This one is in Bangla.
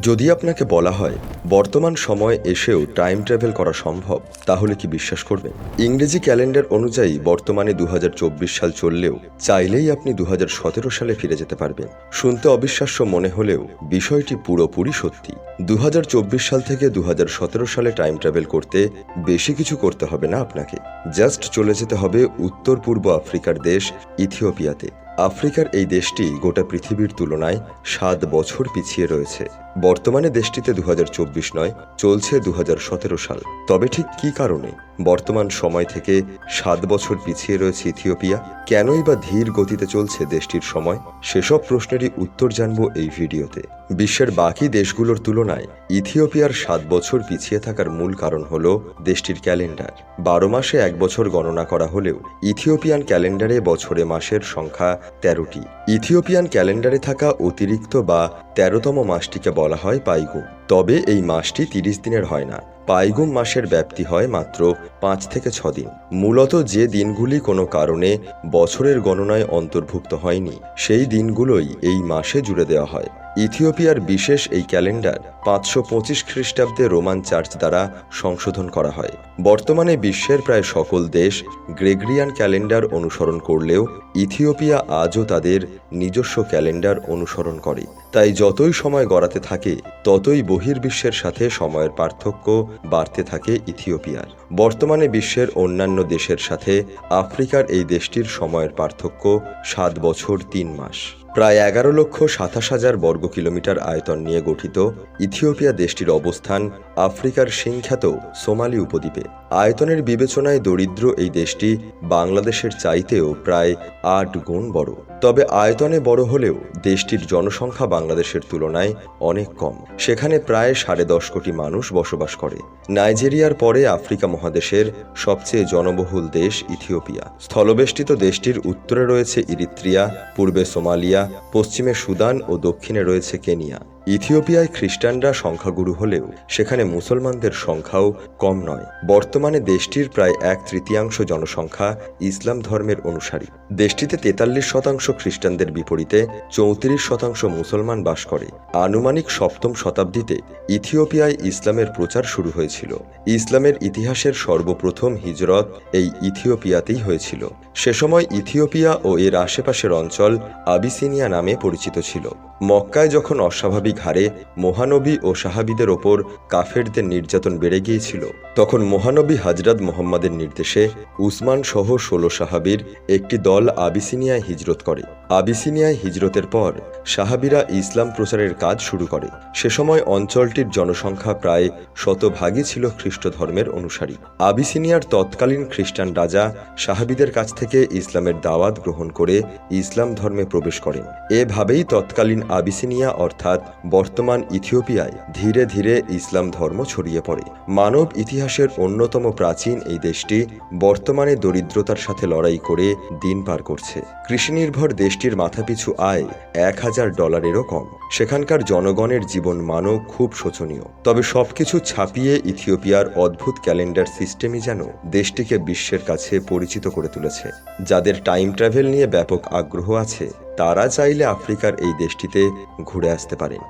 যদি আপনাকে বলা হয়, বর্তমান সময়ে এসেও টাইম ট্রাভেল করা সম্ভব, তাহলে কি বিশ্বাস করবেন? ইংরেজি ক্যালেন্ডার অনুযায়ী বর্তমানে দু হাজার চব্বিশ সাল চললেও চাইলেই আপনি দু হাজার সতেরো সালে ফিরে যেতে পারবেন। শুনতে অবিশ্বাস্য মনে হলেও বিষয়টি পুরোপুরি সত্যি। দু হাজার চব্বিশ সাল থেকে দু হাজার সতেরো সালে টাইম ট্রাভেল করতে বেশি কিছু করতে হবে না আপনাকে। জাস্ট চলে যেতে হবে উত্তর পূর্ব আফ্রিকার দেশ, ইথিওপিয়াতে। আফ্রিকার এই দেশটি গোটা পৃথিবীর তুলনায় সাত বছর পিছিয়ে রয়েছে। বর্তমানে দেশটিতে দু নয়, চলছে দু হাজার সতেরো সাল। তবে ঠিক কী কারণে? বর্তমান সময় থেকে সাত বছর পিছিয়ে রয়েছে ইথিওপিয়া। কেনই বা ধীর গতিতে চলছে দেশটির সময়? সেসব প্রশ্নেরই উত্তর জানব এই ভিডিওতে। বিশ্বের বাকি দেশগুলোর তুলনায় ইথিওপিয়ার সাত বছর পিছিয়ে থাকার মূল কারণ হল দেশটির ক্যালেন্ডার। বারো মাসে এক বছর গণনা করা হলেও ইথিওপিয়ান ক্যালেন্ডারে বছরে মাসের সংখ্যা তেরোটি। ইথিওপিয়ান ক্যালেন্ডারে থাকা অতিরিক্ত বা তেরোতম মাসটিকে বলা হয় পাইগুম তবে এই মাসটি তিরিশ দিনের হয় না। পাইগুম মাসের ব্যাপ্তি হয় মাত্র পাঁচ থেকে ছ দিন। মূলত যে দিনগুলি কোনো কারণে বছরের গণনায় অন্তর্ভুক্ত হয়নি, সেই দিনগুলোই এই মাসে জুড়ে দেওয়া হয়। ইথিওপিয়ার বিশেষ এই ক্যালেন্ডার পাঁচশো পঁচিশ খ্রিস্টাব্দে রোমান চার্চ দ্বারা সংশোধন করা হয়। বর্তমানে বিশ্বের প্রায় সকল দেশ গ্রেগরিয়ান ক্যালেন্ডার অনুসরণ করলেও ইথিওপিয়া আজও তাদের নিজস্ব ক্যালেন্ডার অনুসরণ করে। তাই যতই সময় গড়াতে থাকে, ততই বহির্বিশ্বের সাথে সময়ের পার্থক্য বাড়তে থাকে ইথিওপিয়ার। বর্তমানে বিশ্বের অন্যান্য দেশের সাথে আফ্রিকার এই দেশটির সময়ের পার্থক্য সাত বছর তিন মাস। প্রায় এগারো লক্ষ সাতাশ হাজার বর্গ কিলোমিটার আয়তন নিয়ে গঠিত ইথিওপিয়া দেশটির অবস্থান আফ্রিকার সিংখ্যাত সোমালি উপদ্বীপে। আয়তনের বিবেচনায় দরিদ্র এই দেশটি বাংলাদেশের চাইতেও প্রায় আট গুণ বড়। তবে আয়তনে বড় হলেও দেশটির জনসংখ্যা বাংলাদেশের তুলনায় অনেক কম। সেখানে প্রায় সাড়ে দশ কোটি মানুষ বসবাস করে। নাইজেরিয়ার পরে আফ্রিকা মহাদেশের সবচেয়ে জনবহুল দেশ ইথিওপিয়া। স্থলবেষ্টিত দেশটির উত্তরে রয়েছে ইরিত্রিয়া, পূর্বে সোমালিয়া, পশ্চিমে সুদান ও দক্ষিণে রয়েছে কেনিয়া। ইথিওপিয়ায় খ্রিস্টানরা সংখ্যাগুরু হলেও সেখানে মুসলমানদের সংখ্যাও কম নয়। বর্তমানে দেশটির প্রায় এক তৃতীয়াংশ জনসংখ্যা ইসলাম ধর্মের অনুসারী। দেশটিতে তেতাল্লিশ শতাংশ খ্রিস্টানদের বিপরীতে চৌত্রিশ শতাংশ মুসলমান বাস করে। আনুমানিক সপ্তম শতাব্দীতে ইথিওপিয়ায় ইসলামের প্রচার শুরু হয়েছিল। ইসলামের ইতিহাসের সর্বপ্রথম হিজরত এই ইথিওপিয়াতেই হয়েছিল। সে সময় ইথিওপিয়া ও এর আশেপাশের অঞ্চল আবিসিনিয়া নামে পরিচিত ছিল। মক্কায় যখন অস্বাভাবিক হারে মহানবী ও সাহাবিদের ওপর কাফেরদের নির্যাতন বেড়ে গিয়েছিল। তখন মহানবী হাজরাত মোহাম্মদের নির্দেশে উসমান সহ ষোলো সাহাবির একটি দল আবিসিনিয়ায় হিজরত করে। আবিসিনিয়ায় হিজরতের পর সাহাবিরা ইসলাম প্রচারের কাজ শুরু করে। সে সময় অঞ্চলটির জনসংখ্যা প্রায় শতভাগই ছিল খ্রিস্ট ধর্মের অনুসারী। আবিসিনিয়ার তৎকালীন খ্রিস্টান রাজা সাহাবিদের কাছ থেকে ইসলামের দাওয়াত গ্রহণ করে ইসলাম ধর্মে প্রবেশ করেন। এভাবেই তৎকালীন আবিসিনিয়া অর্থাৎ বর্তমান ইথিওপিয়ায় ধীরে ধীরে ইসলাম ধর্ম ছড়িয়ে পড়ে। মানব ইতিহাসের অন্যতম প্রাচীন এই দেশটি বর্তমানে দরিদ্রতার সাথে লড়াই করে দিন পার করছে। কৃষিনির্ভর দেশটির মাথাপিছু আয় এক হাজার ডলারেরও কম। সেখানকার জনগণের জীবন মানও খুব শোচনীয়। তবে সবকিছু ছাপিয়ে ইথিওপিয়ার অদ্ভুত ক্যালেন্ডার সিস্টেমই যেন দেশটিকে বিশ্বের কাছে পরিচিত করে তুলেছে। যাদের টাইম ট্রাভেল নিয়ে ব্যাপক আগ্রহ আছে, তারা চাইলে আফ্রিকার এই দেশটিতে ঘুরে আসতে পারেন।